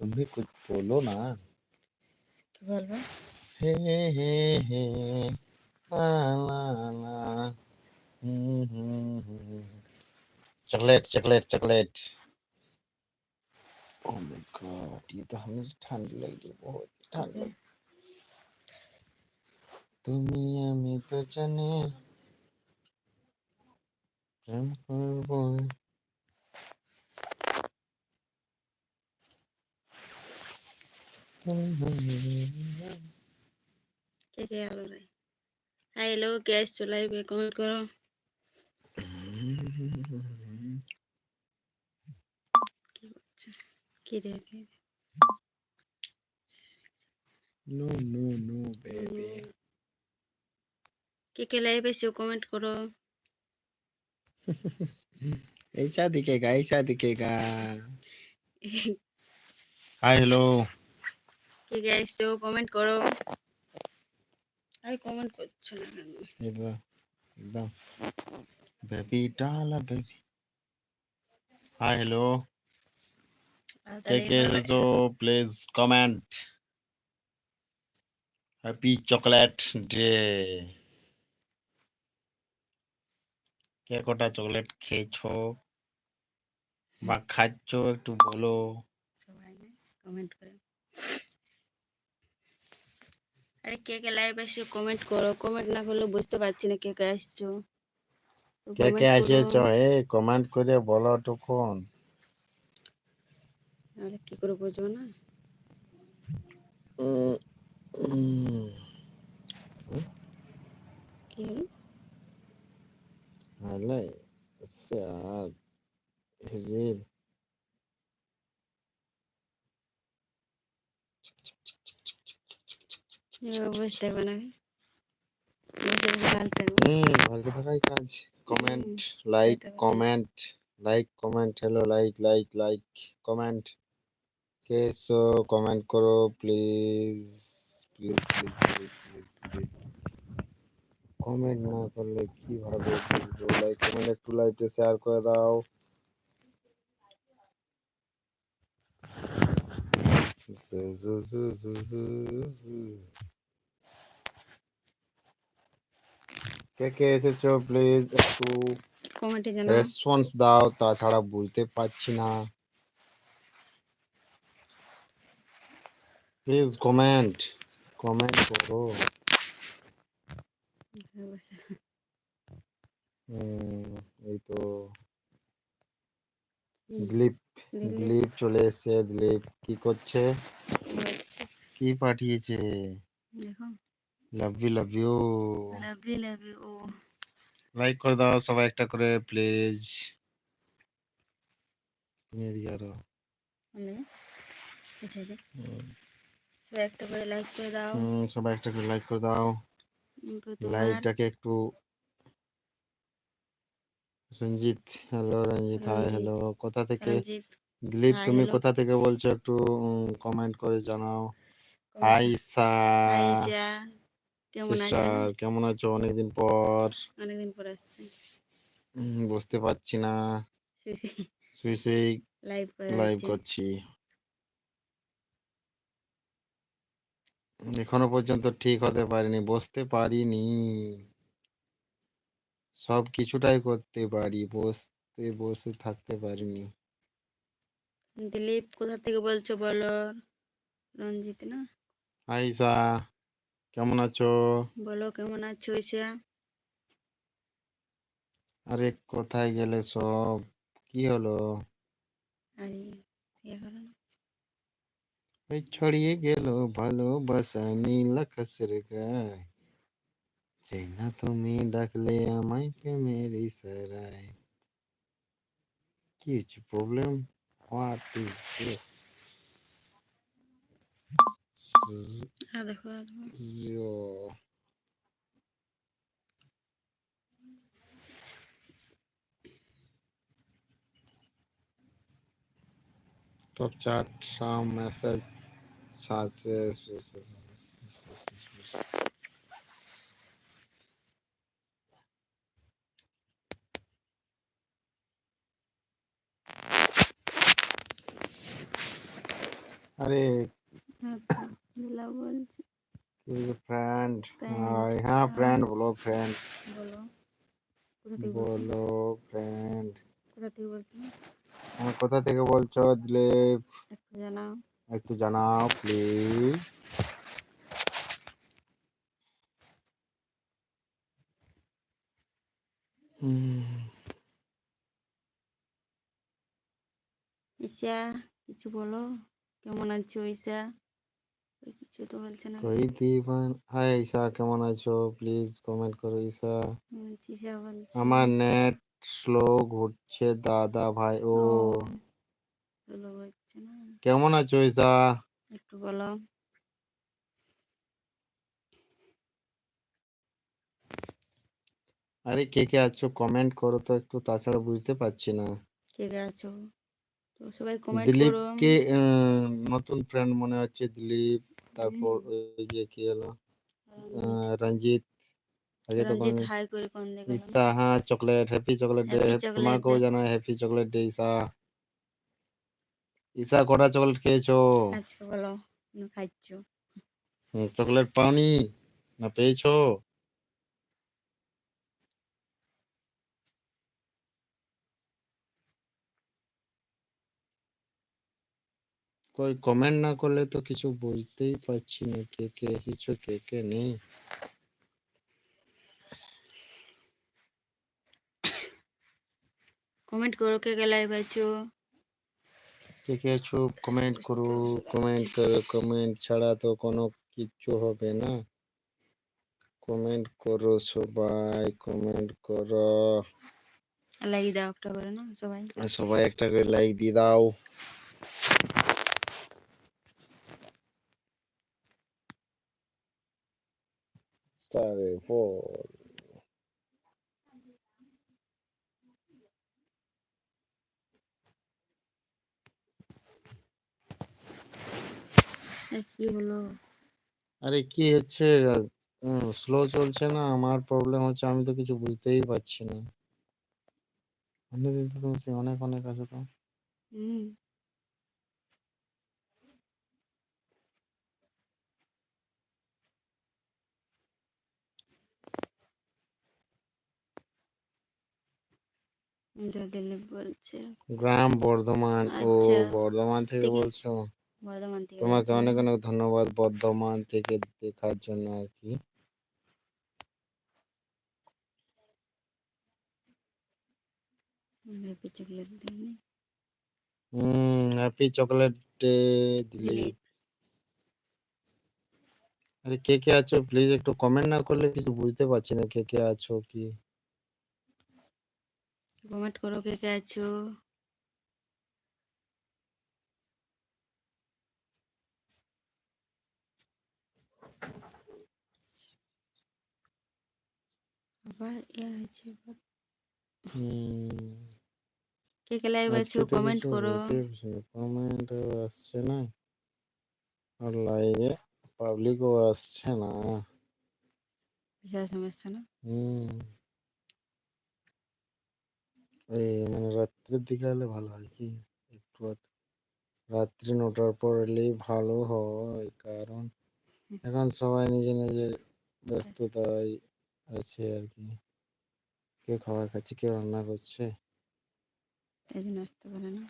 तुम भी कुछ बोलो ना क्या बोलवा हे हे हे ला ला chocolate chocolate chocolate oh my god ये तो हमें ठंड लग रही बहुत ठंड लग तुम्हें अमित तो जने প্রেম করব কে কে আলো রে? হাই হ্যালো আসছো লাইভে কমেন্ট করো। কি রে নো নো নো বেবি কে কে লাইভে এসো কমেন্ট করো। ऐसा दिखेगा ऐसा दिखेगा हाय हेलो কে কে আসছো কমেন্ট করো আই কমেন্ট করছো না কেন एकदम एकदम बेबी डाला बेबी हाय हेलो কে কে এসেছো please comment happy chocolate day কে কটা চকলেট খেয়েছো? বা খাচ্ছো? একটু বলো। কমেন্ট করে। আরে কে কে লাইভ এসে কমেন্ট করো? কমেন্ট না করলে বুঝতে পারছি না কে কে আসছো। কে কে করো। এসেছ? এ কমেন্ট করে বলো টুকুন আরে কি করে বুঝব না উম, উম, কি হলো আলে স্যার রিল হবে না হবে। হুম ভালো থাকাই কাজ। Comment like comment like comment hello like like like comment কে সো কমেন্ট করো please please please please please comment না করলে কীভাবে বুঝব? লাইক কমেন্ট একটু লাইভে শেয়ার করে দাও। জু কে কে এসেছ প্লিজ একটু কমেন্টে জানা রেসপন্স দাও তাছাড়া বুঝতে পারছি না। প্লিজ কমেন্ট কমেন্ট করো। হুম, এই তো দিলীপ। দিলীপ। চলে এসেছে দিলীপ কি করছে? কি পাঠিয়েছে? দেখো। Love you love you love you love you like করে দাও সবাই একটা করে প্লিজ এদিকে আরও। মানে সবাই একটা করে লাইক করে দাও। সবাই একটা করে লাইক করে দাও। লাইভটাকে একটু Ranjit hello Ranjit hi hello কোথা থেকে? দিলীপ তুমি কোথা থেকে বলছো? একটু কমেন্ট করে জানাও। হাই সা কেমন আছেন কেমন আছো? অনেকদিন পর। অনেকদিন পর আসছে। বুঝতে পারছি না। সুই সুই লাইভ লাইভ করছি। এখনও পর্যন্ত ঠিক হতে পারিনি বসতে পারিনি। সব কিছুটাই করতে পারি বসতে বসে থাকতে পারিনি। দিলীপ কোথা থেকে বলছো বলো? রঞ্জিত না? আইসা। কেমন আছো বলো কেমন আছো ঈশা আরে কোথায় গেলে সব কি হলো আরে ইয়ে করো না ওই ছড়িয়ে গেল ভালোবাসা নীল আকাশের গায়ে চাই না তুমি ডাকলে আমায় প্রেমের ইশারায় কি হচ্ছে problem what is this Ah, هذا هو top chart some message. such as হ্যাঁ ফ্রেন্ড বলো ফ্রেন্ড বলো। কোথা থেকে বলছো? বলো ফ্রেন্ড কোথা থেকে বলছো? কোথা থেকে বলছো দিলীপ? একটু জানাও। একটু জানাও প্লিজ ঈশা কিছু বলো। কেমন আছো ঈশা? ওই কিছু তো বলছে না। কই দিবান হাই ঈশা কেমন আছো? প্লিজ কমেন্ট করো ঈশা। ঈশা বলছে। আমার নেট স্লো ঘুরছে দাদা ভাই ও। ও হচ্ছে না। কেমন আছো ঈশা? একটু বলো। আরে কে কে আছো? কমেন্ট করো তো একটু তাছাড়া বুঝতে পারছি না। কে কে আছো? তো সবাই কমেন্ট করো কে নতুন ফ্রেন্ড মনে হচ্ছে দিলীপ তারপর ওই যে কি হলো? রঞ্জিত। আগে তো রঞ্জিত হাই করে কোন দেখলাম ঈশা হ্যাঁ চকলেট হ্যাপি চকলেট ডে তোমাকেও জানাই happy chocolate day Isha. Isha কটা চকলেট খেয়েছো? আজকে বলো খাচ্ছ চকলেট পাওনি না পেয়েছ? কই কমেন্ট না করলে তো কিছু বুঝতেই পারছি না কে কে এসেছ কে কে নেই কমেন্ট করো কে কে লাইভ আছো কে কে আছো কমেন্ট করো কমেন্ট করো কমেন্ট ছাড়া তো কোনো কিচ্ছু হবে না কমেন্ট করো সবাই কমেন্ট করো লাইক দাও একটা করে না সবাই আর সবাই একটা করে লাইক দিয়ে দাও কি হলো? আরে কি হচ্ছে? স্লো চলছে না আমার প্রবলেম হচ্ছে আমি তো কিছু বুঝতেই পারছি না। তো তুমি অনেক অনেক আছে তো। হুম। দিলীপ বলছে। গ্রাম বর্ধমান ও আচ্ছা বর্ধমান থেকে থেকে বলছো? বর্ধমান থেকে তোমাকে বলছে। অনেক অনেক ধন্যবাদ বর্ধমান থেকে দেখার জন্য আর কি। হ্যাপি চকলেট দিইনি হুম happy chocolate day Dilip Dilip আরে কে কে আছো? প্লিজ একটু কমেন্ট না করলে কিছু বুঝতে পারছি না কে কে আছো কি। কমেন্ট করো কে কে আছো। আবার ইয়ে হয়েছে কে কে লাইভ আছো কমেন্ট করো। কমেন্ট আসছে না। আর লাইভে পাবলিকও আসছে না। বিশাল সমস্যা না? হুম। এই মানে রাত্রের দিকে হলে ভালো হয় কি? একটু রাত- রাত্রি নটার পর এলেই ভালো হয়। কারণ এখন সবাই নিজে নিজের ব্যস্ততায় আছে আর কি। কেউ খাবার খাচ্ছে কেউ রান্না করছে। তাই জন্য আসতে পারে না।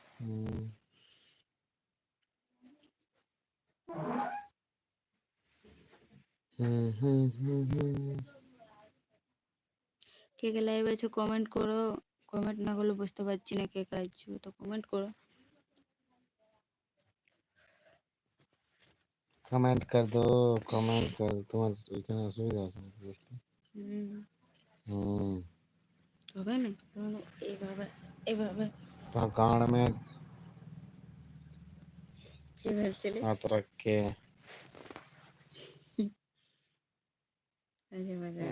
কে কে লাইভ আছো কমেন্ট করো। কমেন্ট না করলে বুঝতে পারছি না কে কে আছো তো কমেন্ট করো कमेंट कर दो कमेंट कर दो তোমার ওইখানে অসুবিধা আছে নাকি বুঝতে হুম হুম হবে না তাহলে এইভাবে এইভাবে তোমার गांड में কি বলছিলে हाथ আচ্ছা, আচ্ছা।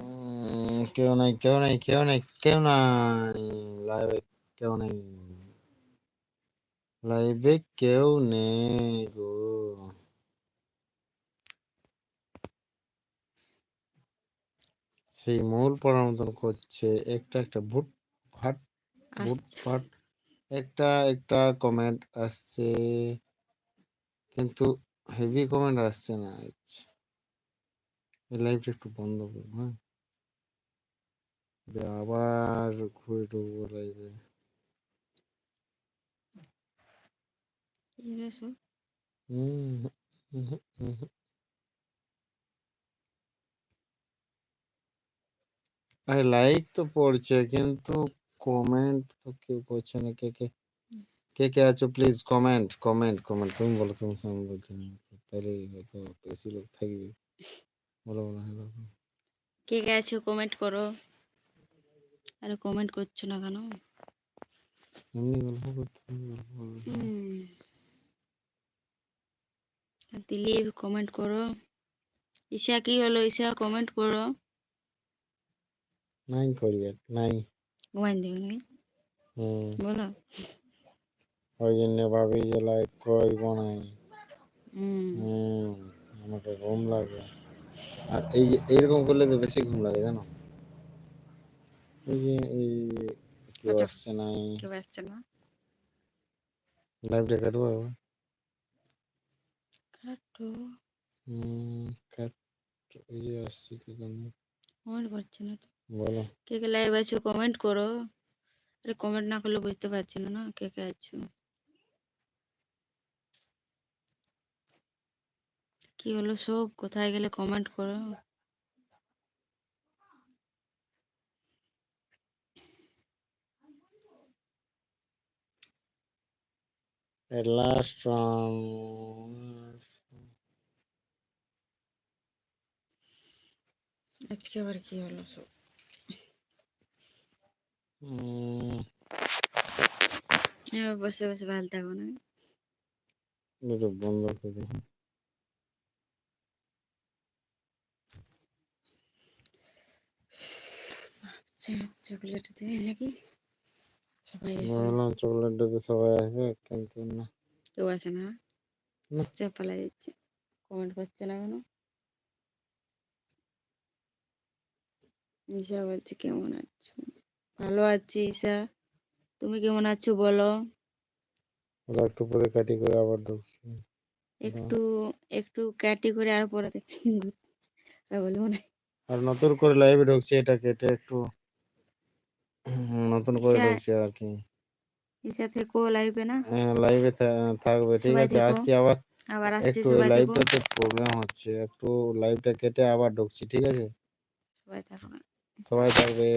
কেউ নাই কেউ নাই কেউ নাই কেউ নাই। লাইভে কেউ নাই। লাইভে কেউ নেই গো। সেই মূল পড়ার মতন করছে একটা একটা ভুট ভাট ভুট আচ্ছা। ভাট। একটা একটা কমেন্ট আসছে কিন্তু হেভি কমেন্ট আসছে না। আচ্ছা এই লাইভটা একটু বন্ধ করব হ্যাঁ? আবার ঘুরে ঢুকবো লাইভে? হুম হুম, হুম, হুম, হুম। আরে লাইক তো পড়ছে কিন্তু কমেন্ট তো কেউ করছে না। কে কে কে কে আছো প্লিজ কমেন্ট কমেন্ট কমেন্ট তুমি বলো তুমি আমি বলতে না তাহলে হয়তো বেশি লোক থাকবে। বলো বলো হ্যালো কে আছো কমেন্ট করো। আরে কমেন্ট করছ না কেন? এমনি গল্প করতে গল্প দিলীপ কমেন্ট করো। ঈশা কি হলো? ঈশা কমেন্ট করো। নাই করবে নাই। ঘুমাই দেবে নাকি? হুম। বলো। ওই জন্য ভাবি যে লাইক করব নাই। হুম। হুম আমাকে ঘুম লাগে। আর এই এইরকম করলে তো বেশি ঘুম লাগে জানো? এই যে এই কেউ আচ্ছা। আসছে নাই কেউ আসছে না। লাইভটা কাটবো আবার? কাটো। হুম কাট এই যে আসছে কি কমেন্ট করছে না তো। বলো। কে কে লাইভ আছো কমেন্ট করো। আরে কমেন্ট না করলে বুঝতে পারছি না না? কে কে আছো? কি হলো সব? কোথায় গেলে কমেন্ট করো? At last round. আজকে আবার কি হলো সব? বসে বসে ভালো থাকো না। বন্ধ করে চকলেট নাকি? সবাই চকলেট দিতে সবাই আসবে কিন্তু না। কেউ আছে না। আসছে যাচ্ছে। কমেন্ট করছে না কেন? ঈশা বলছে কেমন আছো? ভালো আছি ঈশা। তুমি কেমন আছো বলো? একটু পরে কাটি করে আবার ঢুকছে। একটু একটু ক্যাটি করে আর পরে দেখছি। আর বলব না। আর নতুন করে লাইভে ঢুকছে এটা কেটে একটু হুম, নতুন করে ঈশা- ঢুকছে আর কি ঈশা থেকেও লাইভে না? লাইভে থাকবে ঠিক সবাই আছে থেকো। আসছি আবার। আবার আসছি একটু সবাই থেকো। লাইভটাতে প্রবলেম হচ্ছে একটু লাইভটা কেটে আবার ঢুকছি ঠিক আছে? সবাই থাকবে। সবাই থাকবে।